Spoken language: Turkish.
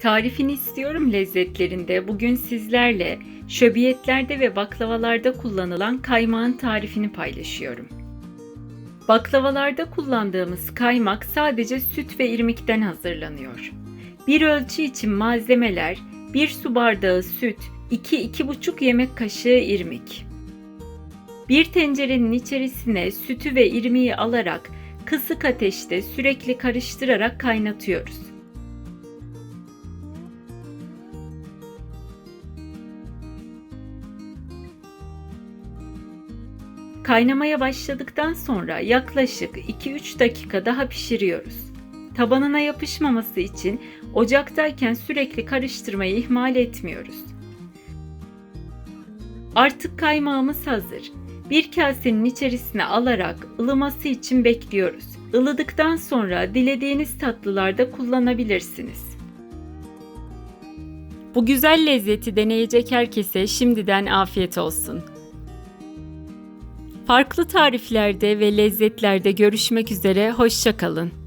Tarifini istiyorum lezzetlerinde bugün sizlerle şöbiyetlerde ve baklavalarda kullanılan kaymağın tarifini paylaşıyorum. Baklavalarda kullandığımız kaymak sadece süt ve irmikten hazırlanıyor. Bir ölçü için malzemeler 1 su bardağı süt, 2-2,5 yemek kaşığı irmik. Bir tencerenin içerisine sütü ve irmiği alarak kısık ateşte sürekli karıştırarak kaynatıyoruz. Kaynamaya başladıktan sonra yaklaşık 2-3 dakika daha pişiriyoruz. Tabanına yapışmaması için ocaktayken sürekli karıştırmayı ihmal etmiyoruz. Artık kaymağımız hazır. Bir kasenin içerisine alarak ılıması için bekliyoruz. Ilıdıktan sonra dilediğiniz tatlılarda kullanabilirsiniz. Bu güzel lezzeti deneyecek herkese şimdiden afiyet olsun. Farklı tariflerde ve lezzetlerde görüşmek üzere, hoşçakalın.